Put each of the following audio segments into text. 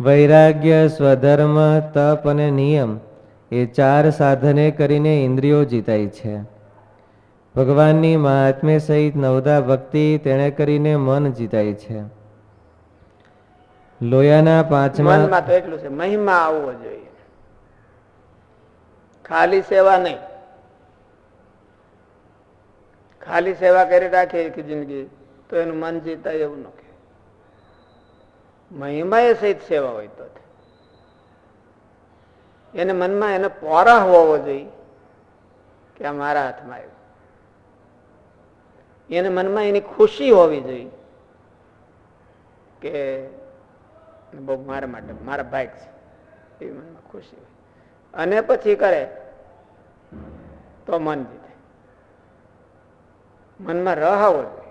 વૈરાગ્ય, સ્વધર્મ, તપ અને નિયમ એ ચાર સાધને કરીને ઇન્દ્રિયો જીતાય છે. ભગવાનની મહાત્મ્ય સહિત નવદા ભક્તિ તેણે કરીને મન જીતાય છે. લોયાના પાંચમા મનમાં તો એટલું છે, મહિમા આવવો જોઈએ. ખાલી સેવા નહીં. ખાલી સેવા કરી રાખે એક જિંદગી, તો એનું મન જીતાય એવું ન મહિમા એ સહિત સેવા હોય તો એને મનમાં એને પોરા હોવો જોઈએ કે આ મારા હાથમાં આવ્યું. એને મનમાં એની ખુશી હોવી જોઈએ કે બહુ મારા માટે, મારા ભાઈ છે. એવી મનમાં ખુશી હોય. અને પછી કરે તો મન જીતે. મનમાં રહાવો જોઈએ.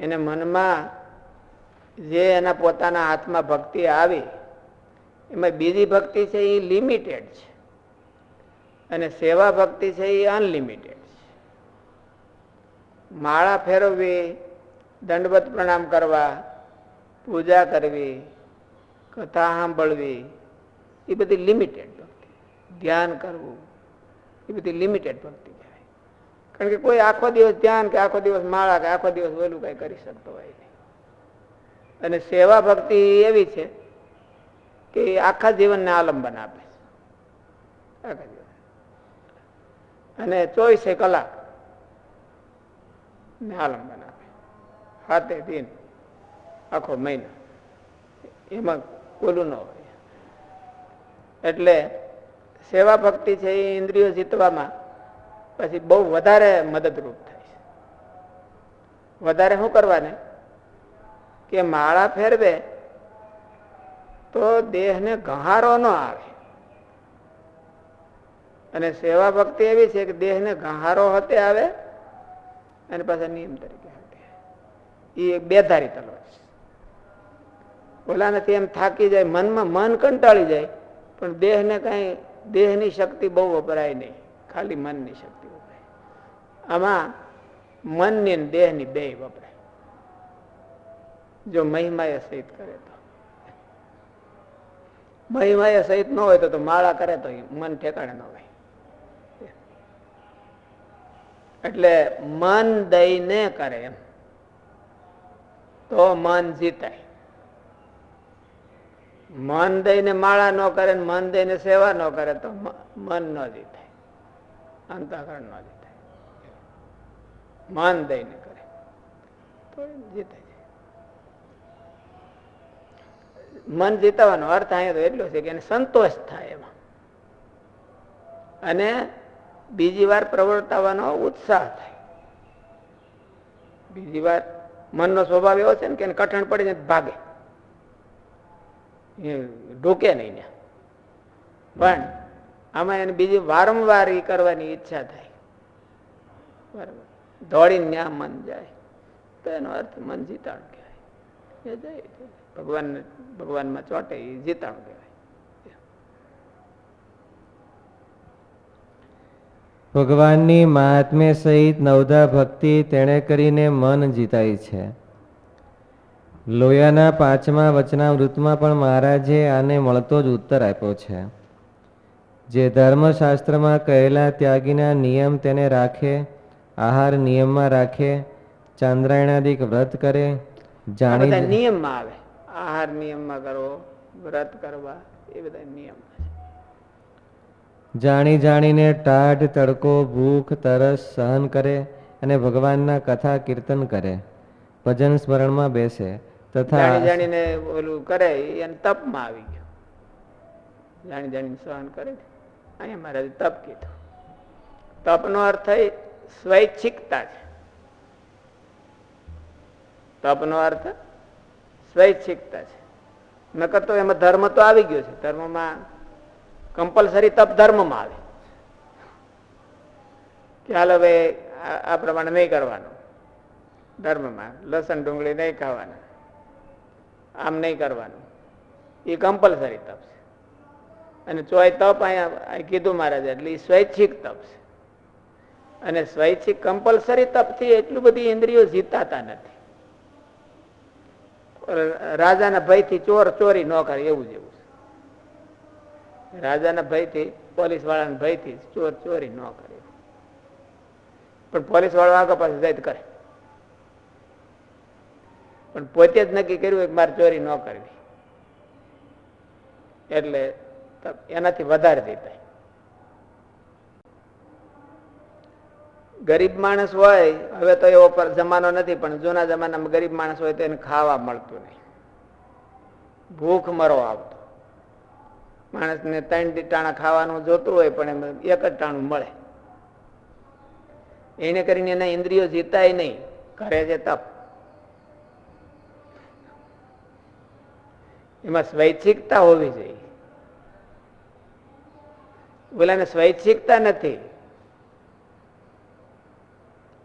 એને મનમાં જે એના પોતાના હાથમાં ભક્તિ આવી, એમાં બીજી ભક્તિ છે એ લિમિટેડ છે. અને સેવા ભક્તિ છે એ અનલિમિટેડ છે. માળા ફેરવવી, દંડવત પ્રણામ કરવા, પૂજા કરવી, કથા સાંભળવી, એ બધી લિમિટેડ ભક્તિ. ધ્યાન કરવું, એ બધી લિમિટેડ ભક્તિ કહેવાય. કારણ કે કોઈ આખો દિવસ ધ્યાન કે આખો દિવસ માળા કે આખો દિવસ ઓલું કઈ કરી શકતો હોય અને સેવા ભક્તિ એવી છે કે આખા જીવનને આલંબન આપે છે. અને ચોવીસે કલાક ને આલંબન આપે. હાથે દિન, આખો મહિનો. એમાં ઓલું ન હોય. એટલે સેવા ભક્તિ છે એ ઇન્દ્રિયો જીતવામાં પછી બહુ વધારે મદદરૂપ થાય છે. વધારે શું કરવાને? કે માળા ફેરવે, તો દેહને ઘહારો ન આવે. અને સેવા ભક્તિ એવી છે કે દેહને ઘહારો હતે આવે, અને પાછા નિયમ તરીકે હતે એ એક બેધારી તલવાર છે. ઓલા નથી એમ થાકી જાય, મનમાં મન કંટાળી જાય, પણ દેહને કઈ, દેહની શક્તિ બહુ વપરાય નહીં. ખાલી મનની શક્તિ વપરાય. આમાં મનની ને દેહની બે વપરાય. જો મહિમા એ સહિત કરે તો. મહિમા એ સહિત ન હોય તો માળા કરે તો મન ઠેકાણે ન હોય. એટલે મન દઈને કરે એમ. તો મન જીતાય. મન દઈને માળા ન કરે મન દઈને સેવા ન કરે તો મન ન જીતાય. અંતઃકરણ ન જીતાય. મન દઈને કરે. તો જીતાય જાય. મન જીતવાનો અર્થ અહીંયા તો એટલો છે કે એને સંતોષ થાય એમાં. અને બીજી વાર પ્રવર્તાવાનો ઉત્સાહ થાય. બીજી વાર મનનો સ્વભાવ એવો છે ને કે એને કઠણ પડીને ભાગે. એ ઢોકે નહીં ને પણ આમાં એને બીજી વારંવાર એ કરવાની ઈચ્છા થાય. બરાબર. દોડીને ન્યા મન જાય. તો એનો અર્થ મન જીતાણ એ જાય ભગવાન ભગવાનમાં ચોટે એ જીતાણું કહેવાય. ભગવાનની મહાત્મ્ય સહિત નવધા ભક્તિ તેણે કરીને મન જીતાય છે. લોયાના પાંચમા વચનામૃતમાં પણ મહારાજે આને મળતો જ ઉત્તર આપ્યો છે. જે ધર્મશાસ્ત્રમાં કહેલા ત્યાગીના નિયમ તેને રાખે આહાર નિયમમાં રાખે ચાંદ્રાયણાદિક વ્રત કરે જાણી નિયમમાં આવે. આહાર નિયમમાં કરવો વ્રત કરવા એ બધા નિયમ જાણી જાણીને ટાઢ તડકો ભૂખ તરસ સહન કરે અને ભગવાનના કથા કીર્તન કરે. ભજન સ્મરણમાં બેસે તથા જાણી જાણીને ઓલું કરે એને તપમાં આવી ગયો. જાણી જાણીને સહન કરે અહીંયા મહારાજે તપ કીધું. તપનો અર્થ સ્વૈચ્છિકતા છે. તપનો અર્થ સ્વૈચ્છિકતા છે. નકર તો એમાં ધર્મ તો આવી ગયો છે. ધર્મમાં કમ્પલસરી તપ ધર્મમાં આવે. કે હાલ હવે આ પ્રમાણે નહીં કરવાનું. ધર્મમાં લસણ ડુંગળી નહીં ખાવાના. આમ નહીં કરવાનું. એ કમ્પલસરી તપ છે. અને ચોય તપ અહીંયા અહીં કીધું મહારાજ, એટલે એ સ્વૈચ્છિક તપ છે. અને સ્વૈચ્છિક કમ્પલસરી તપથી એટલું બધી ઇન્દ્રિયો જીતાતા નથી. રાજાના ભયથી ચોર ચોરી ન કરે, એવું જેવું રાજાના ભયથી પોલીસ વાળાના ભયથી ચોર ચોરી ન કરે. પણ પોલીસ વાળો આગળ પાસે જાય કરે. પણ પોતે જ નક્કી કર્યું કે મારે ચોરી ન કરવી. એટલે એનાથી વધારે દીધાય ગરીબ માણસ હોય, હવે તો એવો જમાનો નથી, પણ જૂના જમાનામાં ગરીબ માણસ હોય તો એને ખાવા મળતું નહીં. ભૂખ મરો આવતો. માણસને ત્રણ ટાણા ખાવાનું જોતું હોય, પણ એમ એક જ ટાણું મળે. એને કરીને એના ઇન્દ્રિયો જીતાય નહીં. કરે છે તપ. એમાં સ્વૈચ્છિકતા હોવી જોઈએ. બોલાને સ્વૈચ્છિકતા નથી.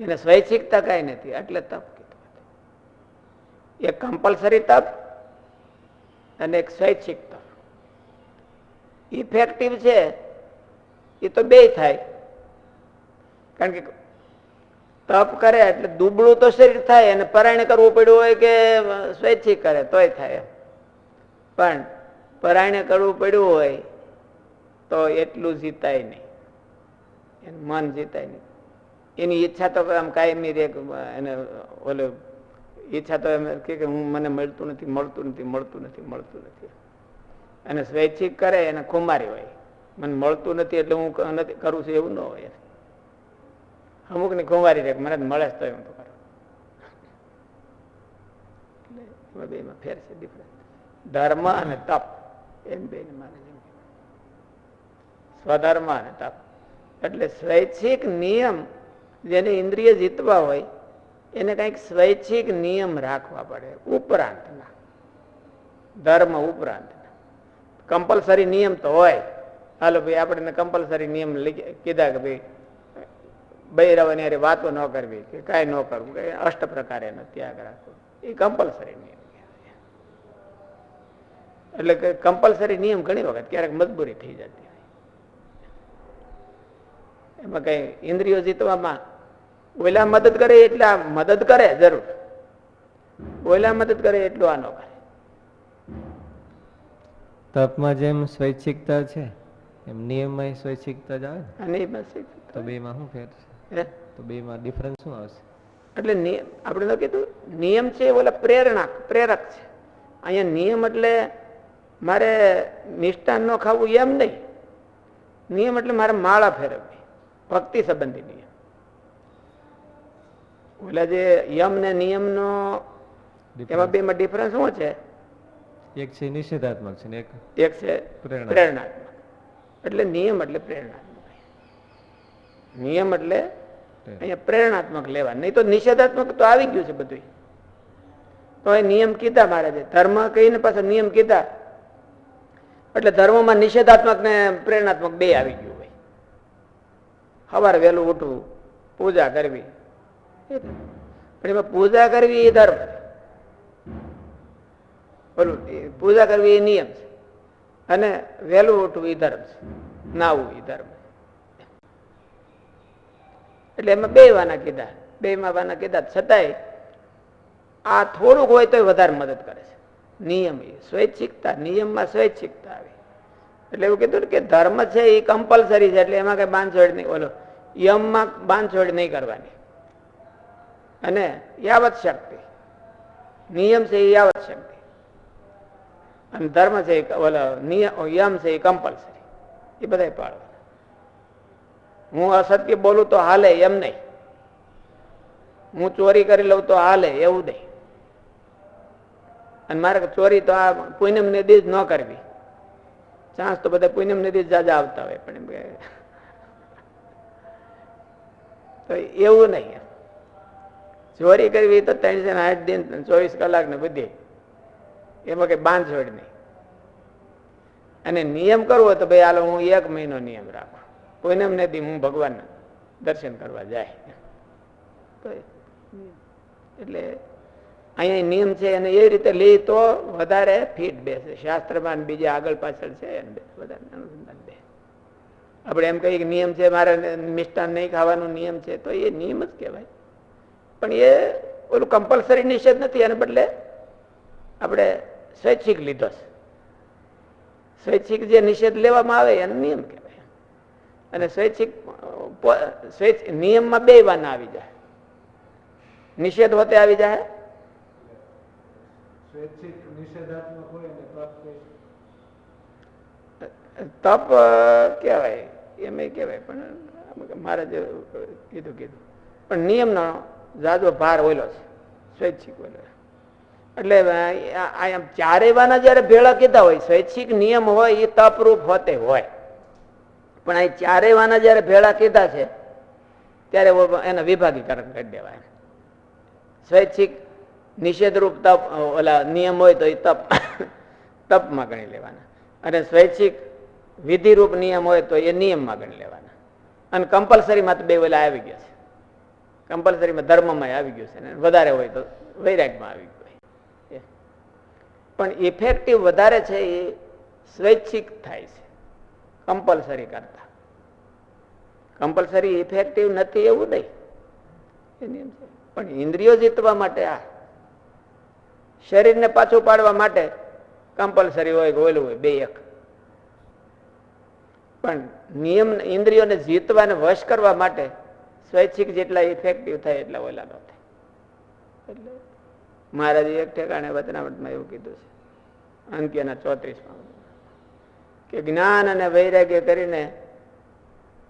એને સ્વૈચ્છિકતા કઈ નથી, એટલે તપ કીધું એક કમ્પલસરી તપ અને એક સ્વૈચ્છિક તપ ઇફેક્ટિવ છે, એ તો બે થાય. કારણ કે તપ કરે એટલે દુબળું તો શરીર થાય, અને પરાયણ કરવું પડ્યું હોય કે સ્વૈચ્છિક કરે, તોય થાય પણ પરાયણ કરવું પડ્યું હોય, તો એટલું જીતાય નહીં. મન જીતાય નહીં. એની ઈચ્છા તો આમ કાયમી રે કે એને ઓલે ઈચ્છા તો એમ કે હું મને મળતું નથી મળતું નથી મળતું નથી મળતું નથી. અને સ્વૈચ્છિક કરે એને ખુમારી હોય. મને મળતું નથી એટલે હું નથી, કરું છું એવું ન હોય અમુકની ખુમારી રે મને મળે તો એમ તો કરું. બેમાં ફેર છે ડિફરન્સ ધર્મ અને તપ, એમ બે માને સ્વધર્મ અને તપ. એટલે સ્વૈચ્છિક નિયમ જેને ઇન્દ્રિય જીતવા હોય, એને કંઈક સ્વૈચ્છિક નિયમ રાખવા પડે, ઉપરાંતના. ધર્મ ઉપરાંતના. કમ્પલસરી નિયમ તો હોય. હાલો ભાઈ આપણે કમ્પલસરી નિયમ કીધા કે ભાઈ બૈરવની હારે વાતો ન કરવી, કે કાંઈ ન કરવું, કે અષ્ટ પ્રકારે ત્યાગ રાખવો. એ કમ્પલસરી નિયમ. એટલે કે કમ્પલસરી નિયમ ઘણી વખત ક્યારેક મજબૂરી થઈ જતી હોય. એમાં કઈ ઇન્દ્રિયો જીતવામાં ઓલા મદદ કરે એટલે આ મદદ કરે જરૂર. ઓલા મદદ કરે એટલું આનો કરે. તપમાં જેમ સ્વૈચ્છિકતા છે એમ નિયમમાં સ્વૈચ્છિકતા જ આવે ને. અને એ તો બેમાં શું ફેર છે? તો બેમાં ડિફરન્સ શું આવશે? એટલે નિયમ આપણે તો કીધું નિયમ છે ઓલા પ્રેરણા પ્રેરક છે. અહીંયા નિયમ એટલે મારે મિષ્ટાન ન ખાવું એમ નહીં. નિયમ એટલે મારે માળા ફેરવવી ભક્તિ સંબંધી નિયમ ઓલા જે યમ ને નિયમનો એમાં બેમાં ડિફરન્સ શું છે? એક છે નિષેધાત્મક છે ને એક એક છે પ્રેરણાત્મક. એટલે નિયમ એટલે પ્રેરણાત્મક. નિયમ એટલે અહીંયા પ્રેરણાત્મક લેવા. નહીં તો નિષેધાત્મક તો આવી ગયું છે બધું તો એ નિયમ કીધા મહારાજે. ધર્મ કહીને પાછા નિયમ કીધા. એટલે ધર્મમાં નિષેધાત્મક ને પ્રેરણાત્મક બે આવી ગયું હોય. સવારે વહેલું ઉઠવું પૂજા કરવી. પણ એમાં પૂજા કરવી એ ધર્મ. બોલું પૂજા કરવી એ નિયમ છે. અને વહેલું ઉઠવું એ ધર્મ છે. નાવું એ ધર્મ. એટલે એમાં બે વાના કીધા. બે માં વાના કીધા. છતાંય આ થોડુંક હોય તોય વધારે મદદ કરે છે. નિયમ એ. સ્વૈચ્છિકતા. નિયમમાં સ્વૈચ્છિકતા આવે. એટલે એવું કીધું કે ધર્મ છે એ કમ્પલસરી છે. એટલે એમાં કઈ બાંધછોડ નહીં. બોલો યમમાં બાંધછોડ નહીં કરવાની. અને યાવત શક્તિ. નિયમ છે એ યાવત શક્તિ. અને ધર્મ છે નિયમ યમ છે એ કમ્પલસરી એ બધા પાડવા હું અસત્ય બોલું તો હાલે એમ નહીં. હું ચોરી કરી લઉં તો હાલે એવું નહીં. અને મારે ચોરી તો આ પૂનમ નદી જ ન કરવી. ચાન્સ તો બધા પૂનમ નદી જાજા આવતા હોય, પણ એવું નહીં. ચોરી કરવી તો ત્રણસો આઠ દિન ચોવીસ કલાક ને બધી એમાં કઈ બાંધછોડ નહીં. અને નિયમ કરવો તો ભાઈ હાલો હું એક મહિનો નિયમ રાખું. કોઈને એમ નથી, હું ભગવાન દર્શન કરવા જાય. એટલે અહીંયા નિયમ છે અને એ રીતે લે તો વધારે ફીટ બેસે. શાસ્ત્રમાં બીજે આગળ પાછળ છે વધારે આપણે એમ કહીએ કે નિયમ છે, મારે મિષ્ટાન નહીં ખાવાનો નિયમ છે, તો એ નિયમ જ કહેવાય. પણ એ ઓલું કમ્પલસરી નિષેધ નથી એને બદલે આપણે સ્વૈચ્છિક લીધો છે. સ્વૈચ્છિક જે નિષેધ લેવામાં આવે એને નિયમ કહેવાય. અને સ્વૈચ્છિક સ્વૈચ્છ નિયમમાં બે વાના આવી જાય. નિષેધ હોતે આવી જાય? તપ કહેવાય. એમ કહેવાય. પણ મારે જે કીધું કીધું. પણ નિયમનો જાજો ભાર ઓયલો છે. સ્વૈચ્છિક ઓયલો એટલે આ આ ચારેય વાના જયારે ભેળા કીધા હોય, સ્વૈચ્છિક નિયમ હોય એ તપરૂપ હોતે હોય. પણ આ ચારેય વાના જયારે ભેળા કીધા છે, ત્યારે એના વિભાગીકરણ કરી દેવાય. સ્વૈચ્છિક નિષેધરૂપ તપ ઓલા નિયમ હોય તો એ તપ, તપમાં ગણી લેવાના. અને સ્વૈચ્છિક વિધિરૂપ નિયમ હોય તો એ નિયમમાં ગણી લેવાના. અને કમ્પલસરીમાં તો બે ઓલા આવી ગયા છે. કમ્પલસરીમાં ધર્મમાં આવી ગયું છે ને વધારે હોય તો વૈરાગમાં આવી ગયું પણ ઇફેક્ટિવ વધારે છે એ સ્વૈચ્છિક થાય છે. કમ્પલસરી કરતા. કમ્પલસરી ઇફેક્ટિવ નથી એવું નહીં. પણ ઇન્દ્રિયો જીતવા માટે આ. શરીરને પાછું પાડવા માટે કમ્પલસરી હોય કે હોય, બે એક. પણ નિયમ, ઇન્દ્રિયોને જીતવા ને વશ કરવા માટે સ્વૈચ્છિક જેટલા ઇફેક્ટિવ થાય એટલા ઓલા ન થાય. એટલે મહારાજે એક ઠેકાણે વચનામૃતમાં એવું કીધું છે અંત્યના ચોત્રીસમાં. કે જ્ઞાન અને વૈરાગ્ય કરીને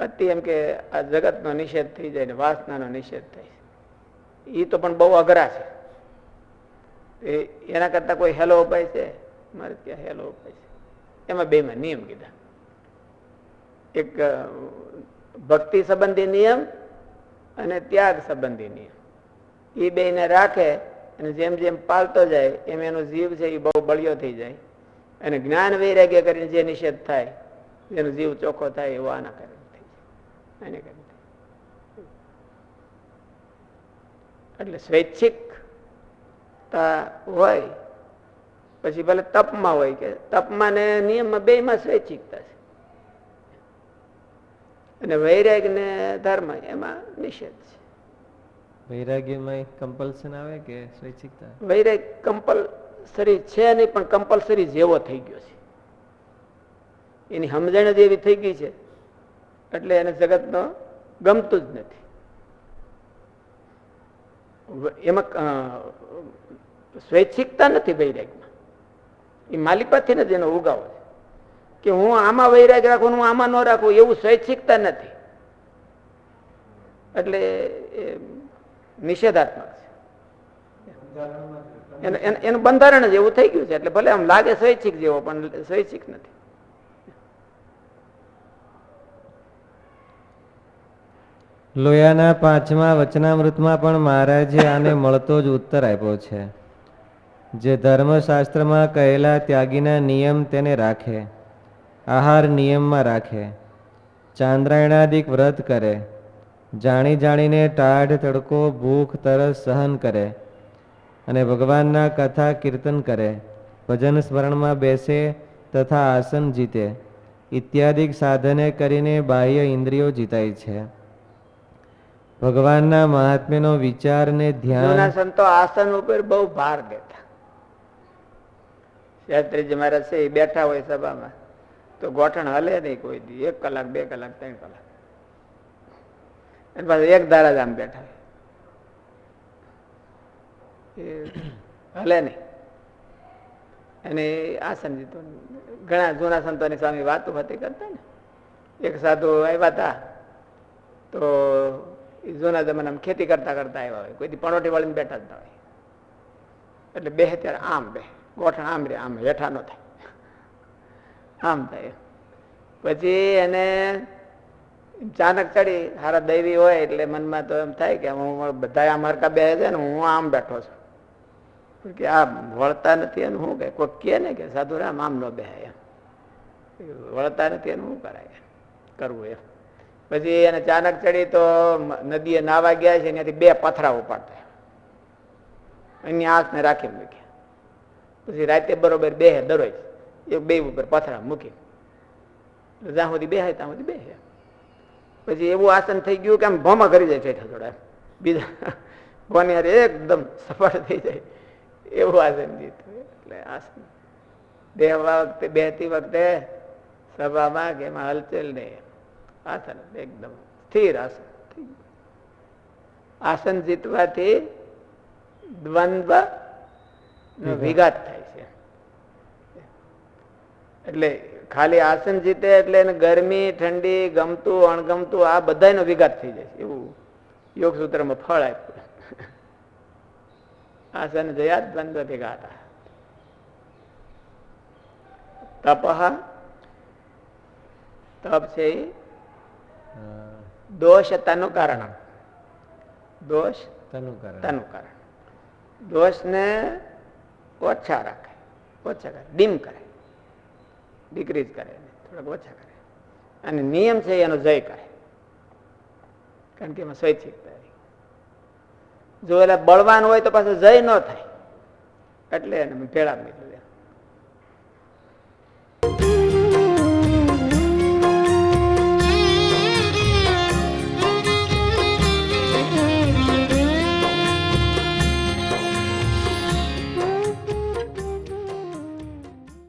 અતિ એમ કે આ જગતનો નિષેધ થઈ જાય ને વાસનાનો નિષેધ થાય એ તો પણ બહુ અઘરા છે. એના કરતા કોઈ હેલો ઉપાય છે? મારે ત્યાં હેલો ઉપાય છે. એમાં બેમાં નિયમ કીધા. એક ભક્તિ સંબંધી નિયમ અને ત્યાગ નિયમ એ બેને રાખે અને જેમ જેમ પાલતો જાય, એમ એનો જીવ છે એ બહુ બળિયો થઈ જાય. અને જ્ઞાન વૈરાગ્ય કરીને જે નિષેધ થાય એનો જીવ ચોખ્ખો થાય, એવો આના કારણે થઈ જાય. આને એટલે સ્વૈચ્છિકતા હોય, પછી ભલે તપમાં હોય કે તપમાં ને નિયમમાં બેયમાં સ્વૈચ્છિકતા છે. અને વૈરાગ ને ધર્મ એમાં નિષેધ છે. વૈરાગ્યમાં કમ્પલ્શન આવે કે સ્વૈચ્છિકતા? વૈરાગ કમ્પલસરી છે નહીં પણ કમ્પલસરી જેવો થઈ ગયો છે. એની સમજણ જ એવી થઈ ગઈ છે. એટલે એને જગતનો ગમતું જ નથી. એમાં સ્વૈચ્છિકતા નથી વૈરાગમાં. એ માલિપાથી નથી એનો ઉગાવો છે. કે હું આમાં વૈરાગ રાખું હું આમાં ન રાખું, એવું સ્વૈચ્છિકતા નથી. એટલે નિષેધાત્મક છે. એનું બંધારણ જ એવું થઈ ગયું છે, એટલે ભલે આમ લાગે સ્વૈચ્છિક જેવો, પણ સ્વૈચ્છિક નથી. લોયાના પાંચમા વચનામૃતમાં પણ મહારાજે આને મળતો જ ઉત્તર આપ્યો છે. જે ધર્મશાસ્ત્રમાં કહેલા ત્યાગીના નિયમ તેને રાખે. આહાર નિયમમાં રાખે, ચાંદ્રાયણાદિક વ્રત કરે, જાણી જાણીને ટાઢ તડકો ભૂખ તરસ સહન કરે અને ભગવાનના કથા કીર્તન કરે, ભજન સ્મરણમાં બેસે તથા આસન જીતે, ઇત્યાદિક સાધને કરીને બાહ્ય ઇન્દ્રિયો જીતાય છે. ભગવાનના મહાત્મ્યનો વિચાર ને ધ્યાન સંતો આસન ઉપર બહુ ભાર દેતા. શાસ્ત્રીજી મહારાજ એ બેઠા હોય સભામાં. તો ગોઠણ હલે નહીં કોઈ દી. એક કલાક, બે કલાક, ત્રણ કલાક. અને પાછું એક ધારા જ આમ બેઠા હલે નહીં. અને આ જીતો ઘણા જૂના સંતોની સ્વામી વાતો હતી કરતા ને. એક સાધુ આવ્યા હતા તો જૂના જમાનામાં ખેતી કરતા કરતા આવ્યા હોય. કોઈ દી પણોટી વાળીને બેઠા જ હોય. એટલે બે ત્યારે આમ બે. ગોઠણ આમ રે, આમ હેઠા ન થાય. આમ થાય. પછી એને ચાનક ચડી, હારા દૈવી હોય એટલે મનમાં તો એમ થાય કે હું બધા આમ હરકા બે છે ને હું આમ બેઠો છું. કે, આ વળતા નથી એનું શું કહે કોઈ કહે ને કે, સાધુ રામ, આમ ન બે વળતા નથી એનું શું કરાય? કરવું એમ. પછી એને ચાનક ચડી તો નદીએ નાવા ગયા છે, ત્યાંથી બે પથરા ઉપાડતા. એની આંખને રાખી મૂક્યા. પછી રાતે બરોબર બે દરરોજ એક બે ઉપર પથરા મૂકી જ્યાં સુધી બેહાય ત્યાં સુધી બેસે પછી એવું આસન થઈ ગયું કે આમ ભમા કરી જાય ઠેઠા થોડા બીજા ભોની યાર એકદમ સફળ થઈ જાય. એવું આસન જીતું એટલે આસન. દેવા વખતે બેહતી વખતે સભામાં કે એમાં હલચલ નહીં આસન એકદમ સ્થિર આસન થઈ આસન જીતવાથી દ્વંદ્વ નો વિઘાત થાય છે. એટલે ખાલી આસન જીતે એટલે એને ગરમી ઠંડી ગમતું અણગમતું આ બધાનો વિઘાત થઈ જાય એવું યોગ સૂત્રમાં ફળ આપ્યું. આસન જયા દ્વંદ્વ હતા. તપ તપ છે દોષ તનું કારણ. દોષ તનું કારણ. તનું કારણ. દોષને ઓછા રાખે. ઓછા કરે. ડીમ કરે. ડિક્રીઝ કરે, થોડાક ઓછા કરે. અને નિયમ છે એનો જય કરે. કારણ કે એમાં સ્વૈચ્છિકતા. જો એટલે બળવાન હોય તો પાછું જય ન થાય. એટલે એને ભેળા મૂકી